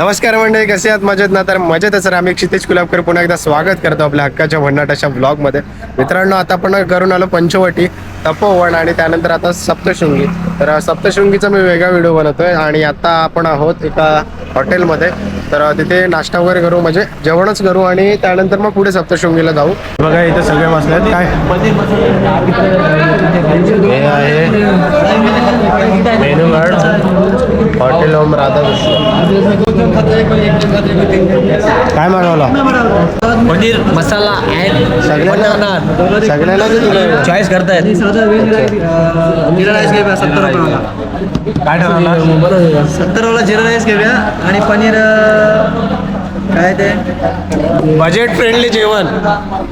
नमस्कार मंडळी कसे आहात? मजेत ना? तर मजेतच सर. आम्ही क्षितेश कुलाबकर पुन्हा एकदा स्वागत करतो आपल्या हक्काच्या भन्नाट अशा ब्लॉगमध्ये मित्रांनो आता आपण करून आलो पंचवटी तपोवन आणि त्यानंतर आता सप्तशृंगी. तर सप्तशृंगीचा मी वेगळा व्हिडिओ बनवतोय आणि आता आपण आहोत एका हॉटेलमध्ये. तर तिथे नाश्ता वगैरे करू म्हणजे जेवणच करू आणि त्यानंतर मग पुढे सप्तशृंगीला जाऊ. बघा इथे सगळे बसले आहेत. काय? हे आहे menu card. Hotel Om Radhakrishna काय मागवला? पनीर मसाला ऍड सगळ्यांना सगळ्यांना चॉईस करतायत. सत्तर काय ठरवला? सत्तर वाला जिरा राईस घेऊया आणि पनीर काय ते? बजेट फ्रेंडली जेवण.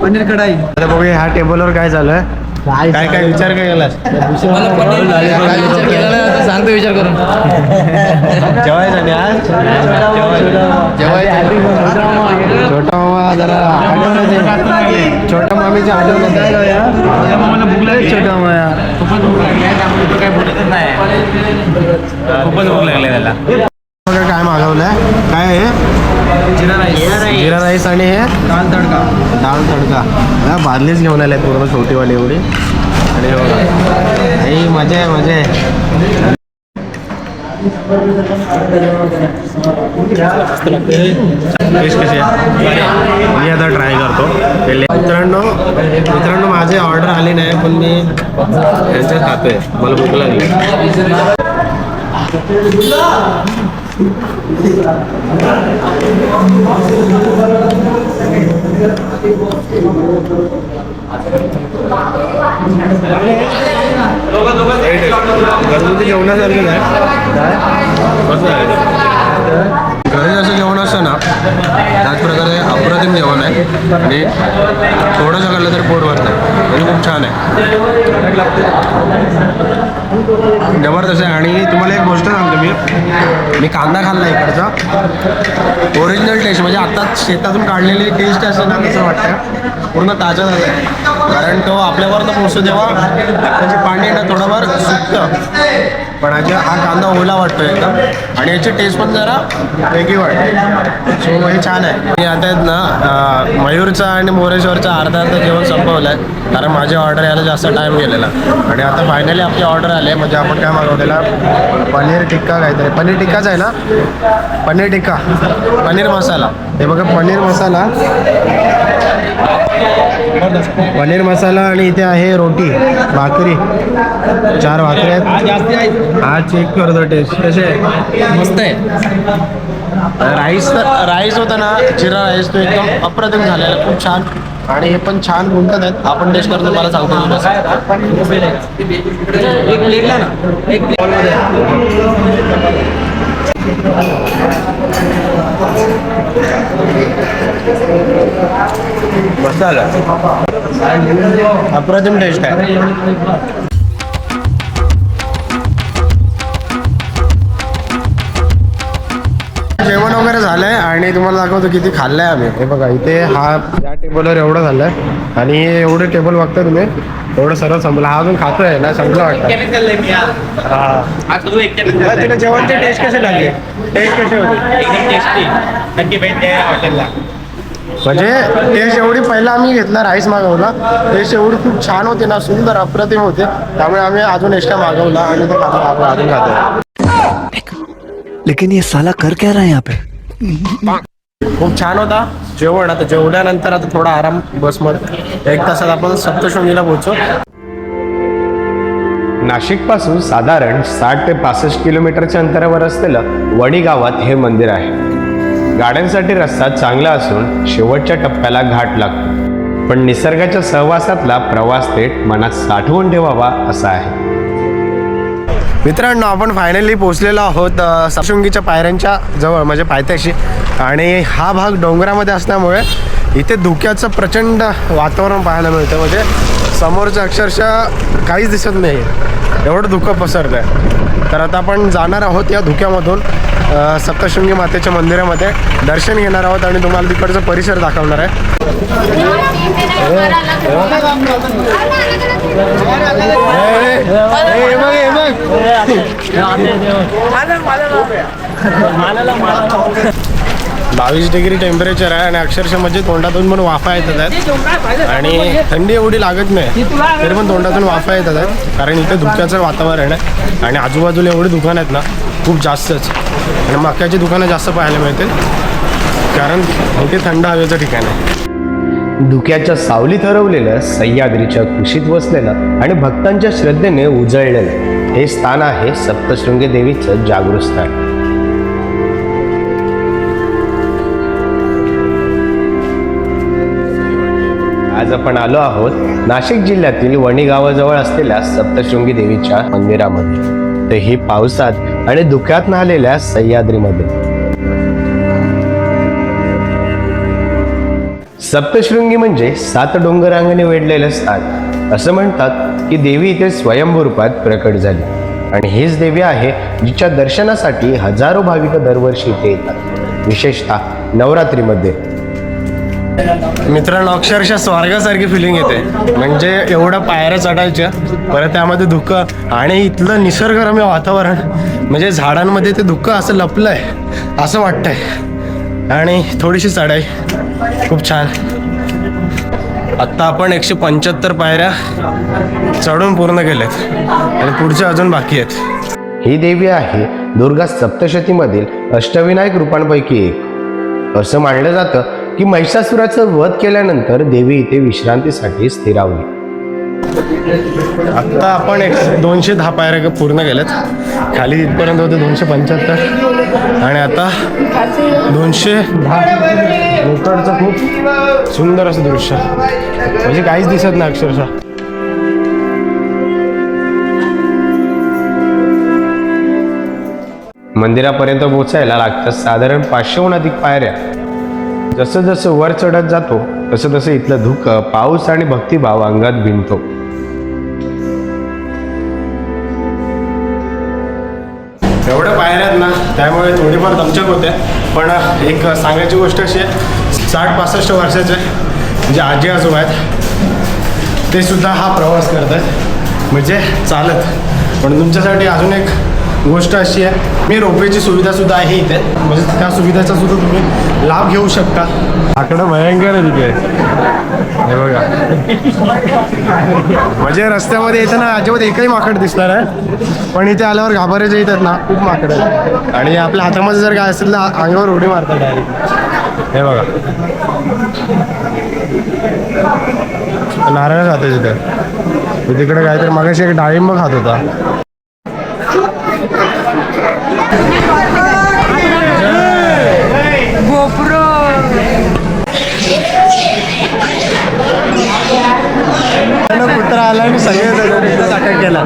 पनीर कढाई. आता बघूया ह्या टेबलवर काय झालं काय काय विचार काय केला सांगतो विचार करून. जेवायचं आज? छोटा मामा जरा आठवण येते. छोट्या मामीची खूपच भूक लागली त्याला. बघा काय मागवलंय. काय आहे जिरा राईस. जिरा राईस. आणि हे? दाल तडका. डाळ तडका. हा बादलीच घेऊन आले पूर्ण छोटीवाली एवढी. आणि हे बघा. ही मजा आहे मजा आहे. टेस्ट कशी आहे मी आता ट्राय करतो. पहिले मित्रांनो मित्रांनो माझे ऑर्डर आले नाही पण मी यांच्यात खातोय. मला भूक लागली. घरगुती जेवणासारखं आहे कसं आहे घरी जसं जेवण असतं ना त्याच प्रकारे अप्रतिम जेवण आहे. आणि थोडंसं खाल्लं तरी पोट भरतं आणि खूप छान आहे. जबरदस्त आहे. आणि तुम्हाला एक गोष्ट सांगतो मी. मी कांदा खाल्ला इकडचा. ओरिजिनल टेस्ट म्हणजे आत्ताच शेतातून काढलेली टेस्ट असं ना तसं वाटतं. पूर्ण ताजा झाला आहे कारण तो आपल्यावर तर पोचतो तेव्हा त्याची म्हणजे पाणी ना थोडंफार सुकतं. पण आज हा कांदा ओला वाटतो एकदम. आणि याची टेस्ट पण जरा वेगळी वाटते. सो हे छान आहे. मी आता आहेत ना मयूरचा आणि मोरेश्वरचा अर्धा अर्धा जेवण संपवलं आहे कारण माझी ऑर्डर यायला जास्त टाईम गेलेला. आणि आता फायनली आपली ऑर्डर आली आहे. म्हणजे आपण काय मागवलेला? पनीर टिक्का काहीतरी. पनीर टिक्काच आहे ना? पनीर टिक्का. पनीर मसाला. हे बघा पनीर मसाला. पनीर मसाला आणि इथे आहे रोटी भाकरी. चार भाकरी आहेत. हा चेक करतो टेस्ट कसे आहे? मस्त आहे. राईस राईस होता ना जिरा राईस तो एकदम अप्रतिम झालेला खूप छान. आणि हे पण छान गुंतत आहेत आपण टेस्ट करतो मला सांगतो एक प्लेटला ना. एक मस्त अप्रतिम टेस्ट आहे. झालंय आणि तुम्हाला दाखवतो किती खाल्लंय आम्ही. हे बघा इथे हा या टेबलवर एवढं झालंय. आणि हे एवढे टेबल बघता तुम्ही एवढं सर्व संपलं. हा अजून खातोय ना संपलं वाटतं. हा. तुला जेवणची टेस्ट कशी लागली? टेस्ट कशी होती? म्हणजे टेस्ट एवढी पहिला आम्ही घेतला राईस मागवला. टेस्ट एवढी खूप छान होती ना सुंदर अप्रतिम होते. त्यामुळे आम्ही अजून एक्स्ट्रा मागवला आणि ते खातो आपण अजून खातो. लेकिन ये साला कर क्या रहा है यहाँ पे? खूप छान होता. जेवण आता जेवल्यानंतर आता थोडा आराम बसमध्ये. एक तासात आपण सप्तशृंगीला पोहोचू. नाशिकपासून साधारण साठ ते पासष्ट किलोमीटरच्या अंतरावर असलेलं वणी गावात हे मंदिर आहे. गाड्यांसाठी रस्ता चांगला असून शेवटच्या टप्प्याला घाट लागतो. पण निसर्गाच्या सहवासातला प्रवास थेट मनात साठवून ठेवावा असा आहे. मित्रांनो आपण फायनली पोचलेलो आहोत साशुंगीच्या सप्तशृंगीच्या पायऱ्यांच्या जवळ म्हणजे पायथ्याशी. आणि हा भाग डोंगरामध्ये असल्यामुळे इथे धुक्याचं प्रचंड वातावरण पाहायला मिळतं. म्हणजे समोरचं अक्षरशः काहीच दिसत नाही एवढं धुकं पसरतं आहे तर आता आपण जाणार आहोत या धुक्यामधून. सप्तशृंगी मातेच्या मंदिरामध्ये दर्शन घेणार आहोत आणि तुम्हाला तिकडचा परिसर दाखवणार आहे. बावीस डिग्री टेम्परेचर आहे आणि अक्षरशः म्हणजे तोंडातून पण वाफा येतात आहेत. आणि थंडी एवढी लागत नाही तरी पण तोंडातून वाफा येतात आहेत. कारण इथे धुक्याचं वातावरण आहे आणि आजूबाजूला एवढी दुकान आहेत ना खूप जास्तच आणि मक्याची दुकानं जास्त पाहायला मिळतील. कारण इथे थंड हवेचं ठिकाण आहे. धुक्याच्या सावलीत हरवलेलं सह्याद्रीच्या कुशीत वसलेलं आणि भक्तांच्या श्रद्धेने उजळलेलं हे स्थान आहे सप्तशृंगी देवीचं जागृत स्थान आज आपण आलो आहोत नाशिक जिल्ह्यातील वणी गावाजवळ असलेल्या सप्तशृंगी देवीच्या मंदिरामध्ये. तर ही पावसात आणि धुक्यात नाहलेल्या सह्याद्रीमध्ये. सप्तशृंगी म्हणजे सात डोंगरांगाने वेढलेलं स्थान. असं म्हणतात की देवी इथे स्वयंभू रूपात प्रकट झाली. आणि हीच देवी आहे जिच्या दर्शनासाठी हजारो भाविक दरवर्षी इथे येतात. विशेषतः नवरात्रीमध्ये. मित्रांनो अक्षरशः स्वर्गासारखी फिलिंग येते. म्हणजे एवढ्या पायऱ्या चढायच्या परत त्यामध्ये धुकं आणि इथलं निसर्गरम्य वातावरण. म्हणजे झाडांमध्ये ते धुकं असं लपलं आहे असं वाटतंय. आणि थोडीशी चढाई. खूप छान. आत्ता आपण एकशे पंच्याहत्तर पायऱ्या चढून पूर्ण केल्यात. आणि पुढच्या अजून बाकी आहेत. ही देवी आहे दुर्गा सप्तशतीमधील अष्टविनायक रूपांपैकी एक. असं मानलं जातं की महिषासुराचं वध केल्यानंतर देवी इथे विश्रांतीसाठी स्थिरावली. आत्ता आपण एक दोनशे दहा पायऱ्या पूर्ण केल्यात खाली इथपर्यंत होते दोनशे पंच्याहत्तर. आणि आता दोनशे दहा. खूप सुंदर असं दृश्य. म्हणजे काहीच दिसत नाही अक्षरशः. मंदिरापर्यंत पोचायला लागतात साधारण पाचशेहून अधिक पायऱ्या जसं जसं वर चढत जातो तसं तसं इथलं धुकं पाऊस आणि भक्तिभाव अंगात भिनतो एवढ्या पायऱ्या आहेत ना त्यामुळे थोडीफार दमचक होते. पण एक सांगायची गोष्ट अशी आहे साठ पासष्ट वर्षाचे जे आजी आजोबा आहेत ते सुद्धा हा प्रवास करत आहेत म्हणजे चालत. पण तुमच्यासाठी अजून एक गोष्ट अशी आहे मी रोपवेची सुविधा सुद्धा आहे इथे. म्हणजे त्या सुविधेचा सुद्धा तुम्ही लाभ घेऊ शकता. आकडं भयंकर आहे तिथे हे बघा. म्हणजे रस्त्यामध्ये येताना अजिबात एकही माकड दिसणार आहे. पण इथे आल्यावर घाबरायचे येतात ना खूप माकड आहेत. आणि आपल्या हातामध्ये जर काय असेल तर अंगावर उडी मारतात डायरेक्ट हे बघा. नारळ खाते तिथे. तिकडे काहीतरी मागाशी एक डाळिंब खात होता. कुत्रा आला आणि सगळे अटॅक केला.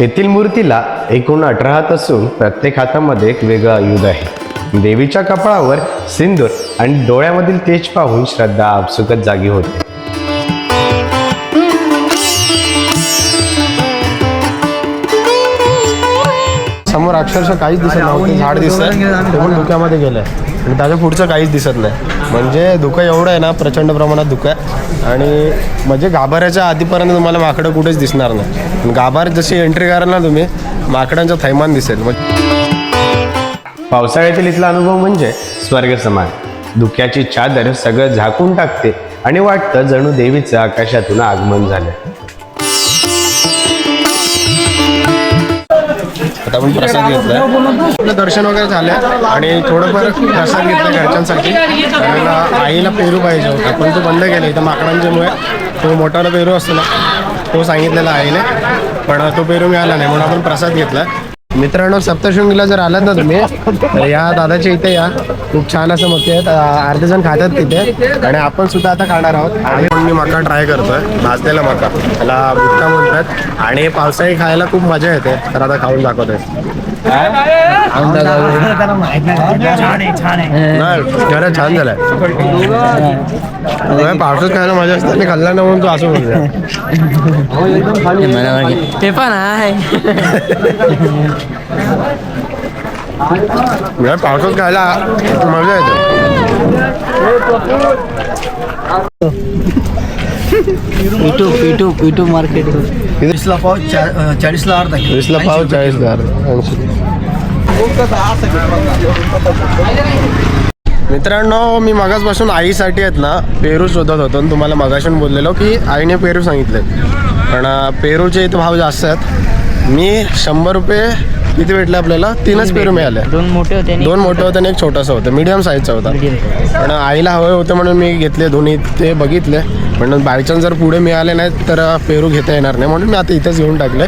येथील मूर्तीला एकूण अठरा हात असून प्रत्येक हातामध्ये एक वेगळं आयुध आहे. देवीच्या कपाळावर सिंदूर आणि डोळ्यामधील तेज पाहून श्रद्धा आपसुकत जागी होते. अक्षरशः काहीच दिसत नव्हतं. झाड दिसतंय. ते पण धुक्यामध्ये गेलंय. आणि त्याच्या पुढचं काहीच दिसत नाही. म्हणजे धुकं एवढं आहे ना प्रचंड प्रमाणात धुकं आहे. आणि म्हणजे गाभाऱ्याच्या आधीपर्यंत तुम्हाला माकडं कुठेच दिसणार नाही. पण गाभार जशी एंट्री कराल ना तुम्ही माकडांचं थैमान दिसेल. मग पावसाळ्यातील इथला अनुभव म्हणजे स्वर्ग समान धुक्याची चादर सगळं झाकून टाकते आणि वाटतं जणू देवीचं आकाशातून आगमन झालं. आता आपण प्रसाद घेतलाय. आपलं दर्शन वगैरे झालं आणि थोडंफार प्रसाद घेतला घरच्यांसाठी. कारण आईला पेरू पाहिजे होता पण तो बंद केला. इथं माकडांच्यामुळे तो मोठाला पेरू असतो ना तो सांगितलेला आईने पण तो पेरू मिळाला नाही म्हणून आपण प्रसाद घेतला. मित्रांनो सप्तशृंगीला जर आलात ना तुम्ही तर या दादाच्या इथे या. खूप छान असं मके आहेत अर्धे जण खातात तिथे. आणि आपण सुद्धा आता खाणार आहोत. आणि पण मी मका ट्राय करतोय. भाजलेला मका. त्याला बुट्टा म्हणतात. आणि पावसाळी खायला खूप मजा येते. तर आता खाऊन दाखवतोय. नाही खरं छान झालंय. पावसात खायला मजा असते. मी खाल्ला ना म्हणून तू असं बोलतोय ते पण आहे. नाही, पावसात खायला मजा येते पिटू पिटू पिटू मार्केट वीसला पाव चाळीसला अर्धा. वीसला पाव रुपये चाळीस किलो. मित्रांनो मी मगासपासून आईसाठी आहेत ना पेरू शोधत होतो आणि तुम्हाला मगासून बोललेलो की आईने पेरू सांगितले पण पेरूचे इथे भाव जास्त आहेत मी शंभर रुपये किती भेटले आपल्याला? तीनच पेरू मिळाले. दोन मोठे होते दोन मोठे होते आणि एक छोटासा होता. मीडियम साईजचा होता. पण आईला हवे होते म्हणून मी घेतले. दोन्ही ते बघितले. म्हणून बायचान्स जर पुढे मिळाले नाहीत तर पेरू घेता येणार नाही म्हणून मी आता इथेच घेऊन टाकले.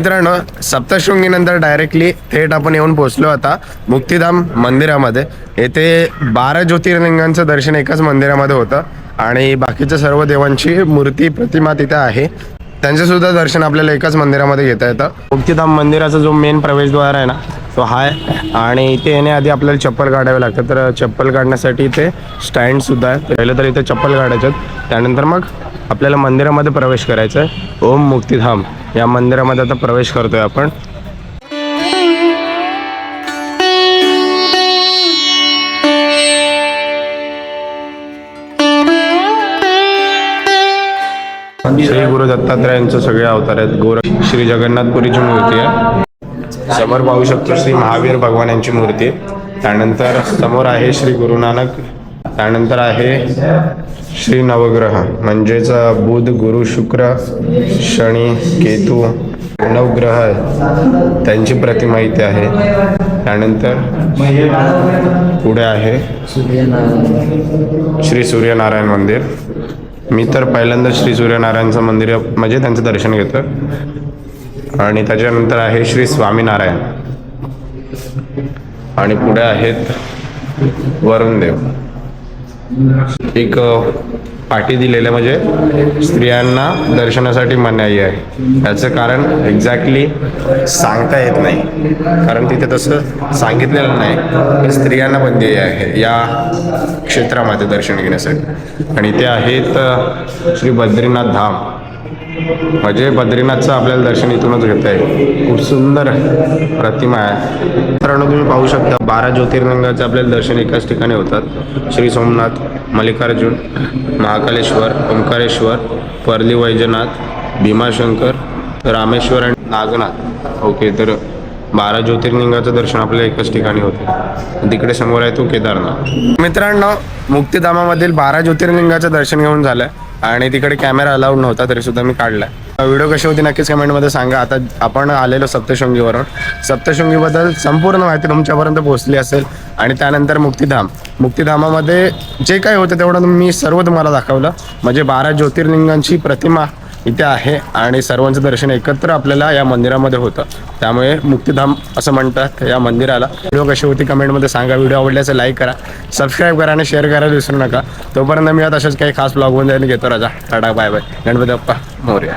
मित्रांनो सप्तशृंगीनंतर डायरेक्टली थेट आपण येऊन पोहोचलो आता मुक्तिधाम मंदिरामध्ये. येथे बारा ज्योतिर्लिंगांचं दर्शन एकाच मंदिरामध्ये होतं आणि बाकीच्या सर्व देवांची मूर्ती प्रतिमा तिथे आहे. त्यांचं सुद्धा दर्शन आपल्याला एकाच मंदिरामध्ये घेता येतं. मुक्तिधाम मंदिराचा जो मेन प्रवेशद्वार आहे ना तो हा आहे. आणि इथे येण्याआधी आपल्याला चप्पल काढावे लागतं. तर चप्पल काढण्यासाठी इथे स्टँडसुद्धा आहे पहिलं तर इथे चप्पल काढायच्यात त्यानंतर मग आपल्याला मंदिरामध्ये प्रवेश करायचा आहे ओम मुक्तिधाम या मंदिरामध्ये आता प्रवेश करतोय आपण. श्री गुरु दत्तात्रयांचे सगळे अवतार आहेत. गोर श्री जगन्नाथपुरीची मूर्ती आहे. समोर पाहू शकतो श्री महावीर भगवान यांची मूर्ती. त्यानंतर समोर आहे श्री गुरु नानक त्यानंतर आहे श्री नवग्रह म्हणजेच बुध गुरु शुक्र शनी केतू नवग्रह त्यांची प्रतिमा इथे आहे. त्यानंतर पुढे आहे श्री सूर्यनारायण मंदिर. मी तर पहिल्यांदा श्री सूर्यनारायणचं मंदिर म्हणजे त्यांचं दर्शन घेतो आणि त्याच्यानंतर आहे श्री स्वामीनारायण. आणि पुढे आहेत वरुणदेव. एक पाठी दिलेलं म्हणजे स्त्रियांना दर्शनासाठी मनाई आहे. याचं कारण एक्झॅक्टली सांगता येत नाही. कारण तिथे तसं सांगितलेलं नाही. की स्त्रियांना बंदी आहे या क्षेत्रामध्ये दर्शन घेण्यासाठी. आणि ते आहेत श्री बद्रीनाथ धाम. म्हणजे बद्रीनाथचं आपल्याला दर्शन इथूनच घेता येईल. खूप सुंदर प्रतिमा आहे. मित्रांनो तुम्ही पाहू शकता बारा ज्योतिर्लिंगाचं आपल्याला दर्शन एकाच ठिकाणी होतात. श्री सोमनाथ मल्लिकार्जुन महाकालेश्वर ओंकारेश्वर परली वैजनाथ भीमाशंकर रामेश्वर आणि नागनाथ. ओके तर बारा ज्योतिर्लिंगाचं दर्शन आपल्याला एकाच ठिकाणी होते. तिकडे समोर आहे तो केदारनाथ. मित्रांनो मुक्तिधामामधील बारा ज्योतिर्लिंगाचं दर्शन घेऊन झालं आहे आणि तिकडे कॅमेरा अलाउड नव्हता तरी सुद्धा मी काढलाय व्हिडिओ कशी होती नक्कीच कमेंटमध्ये सांगा. आता आपण आलेलो सप्तशृंगीवरून. सप्तशृंगीबद्दल संपूर्ण माहिती तुमच्यापर्यंत पोहोचली असेल. आणि त्यानंतर मुक्तिधाम. मुक्तिधामामध्ये जे काही होतं तेवढं मी सर्व तुम्हाला दाखवलं. म्हणजे बारा ज्योतिर्लिंगांची प्रतिमा इथे आहे आणि सर्वांचं दर्शन एकत्र आपल्याला या मंदिरामध्ये होतं. त्यामुळे मुक्तिधाम असं म्हणतात या मंदिराला. व्हिडिओ कशी होती कमेंटमध्ये सांगा. व्हिडिओ आवडल्याचं लाईक करा सबस्क्राईब करा आणि शेअर करायला विसरू नका. तोपर्यंत मी आता अशाच काही खास ब्लॉगमध्ये घेतो राजा. Tata bye bye. गणपती बाप्पा मोर्या.